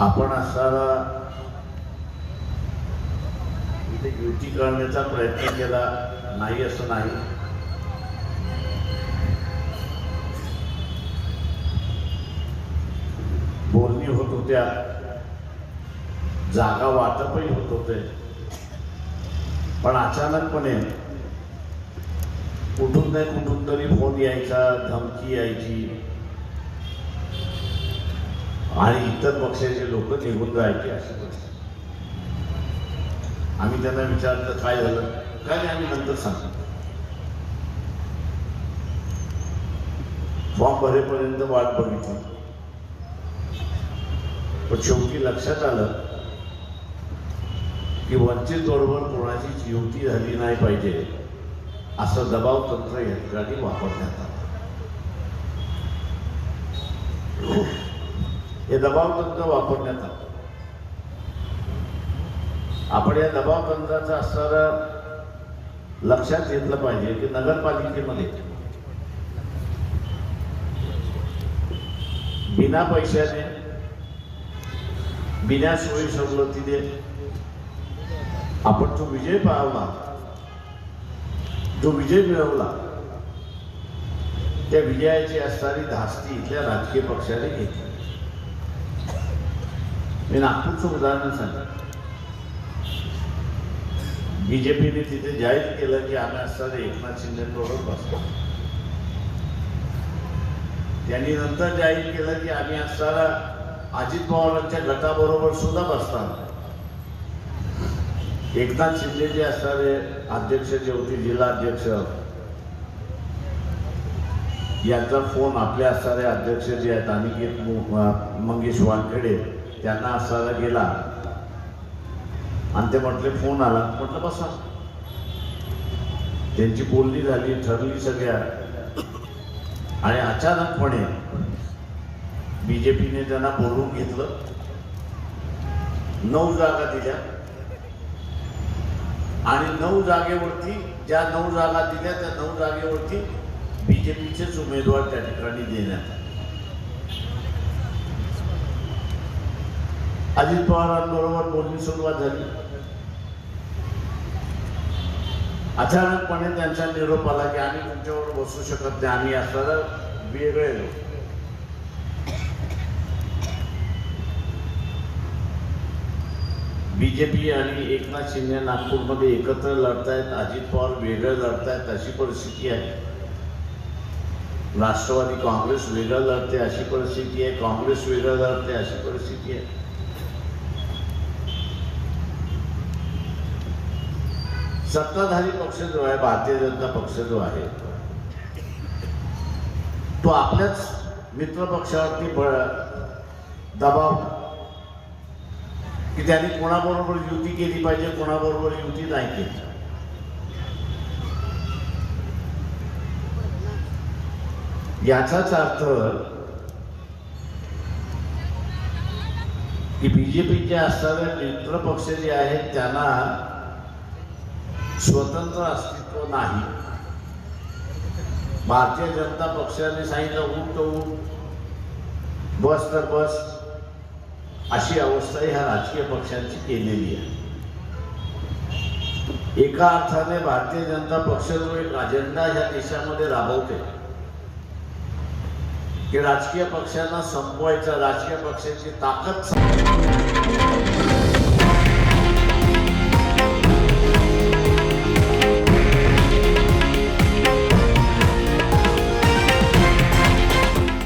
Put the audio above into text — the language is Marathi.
आपण असा इथे युती करण्याचा प्रयत्न केला नाही असं नाही. बोलणी होत होत्या जागा वाटपही होत होते. पण अचानकपणे कुठून नाही कुठून तरी फोन यायचा धमकी यायची. आणि इतर पक्षाचे लोक निघून जायचे अशी परिस्थिती आम्ही त्यांना विचारलं काय झालं? काय नाही आम्ही नंतर सांगतो. फॉर्म भरेपर्यंत वाट बघितली. पण शेवटी लक्षात आलं की वंचित बरोबर कोणाचीच युती झाली नाही पाहिजे असं दबाव तंत्र या ठिकाणी वापरण्यात आलं. हे दबावतंत्र वापरण्यात आलं. आपण या दबाव तंत्राचं लक्षात घेतलं पाहिजे की नगरपालिकेमध्ये बिना पैशाने बिना सोयी सवलतीने आपण जो विजय पावला जो विजय मिळवला त्या विजयाची असणारी धास्ती इथल्या राजकीय पक्षाने घेतली. मी नागपूरचं उदाहरण सांगितलं बीजेपीने तिथे जाहीर केलं की आम्ही असणारे एकनाथ शिंदेबरोबर बसतो. त्यांनी नंतर जाहीर केलं की आम्ही असताना अजित पवारांच्या गटाबरोबर सुद्धा बसणार. एकनाथ शिंदे जे असणारे अध्यक्ष जे होते जिल्हा अध्यक्ष यांचा फोन आपले असणारे अध्यक्ष जे आहेत अनिकेत मंगेश वानखेडे त्यांना असायला गेला. आणि ते म्हटले फोन आला. म्हटलं बसा. त्यांची बोलणी झाली ठरली सगळ्या. आणि अचानकपणे बीजेपीने त्यांना बोलवून घेतलं. नऊ जागा दिल्या. आणि नऊ जागेवरती ज्या नऊ जागा दिल्या त्या नऊ जागेवरती बीजेपीचेच उमेदवार त्या ठिकाणी देण्यात आले. अजित पवारांबरोबर बोलणी सुरुवात झाली. अचानकपणे त्यांचा निरोप आला की आम्ही तुमच्यावर बसू शकत नाही आम्ही असणारा वेगळे लोक बीजेपी आणि एकनाथ शिंदे नागपूरमध्ये एकत्र लढतायत अजित पवार वेगळं लढतायत अशी परिस्थिती आहे. राष्ट्रवादी काँग्रेस वेगळं लढते अशी परिस्थिती आहे. काँग्रेस वेगळं लढते अशी परिस्थिती आहे. सत्ताधारी पक्ष जो आहे भारतीय जनता पक्ष जो आहे तो आपल्याच मित्र पक्षावरती दबाव की त्यांनी कोणाबरोबर युती केली पाहिजे कोणाबरोबर युती नाही केली याचाच अर्थ की बीजेपीचे असणारे मित्रपक्ष जे आहेत त्यांना स्वतंत्र अस्तित्व नाही. भारतीय जनता पक्षाने सांगितलं उठ तर उठ बस तर बस. अशी अवस्था ह्या राजकीय पक्षांची केलेली आहे. एका अर्थाने भारतीय जनता पक्ष जो एक अजेंडा ह्या देशामध्ये राबवते की राजकीय पक्षांना संपवायचं राजकीय पक्षाची ताकद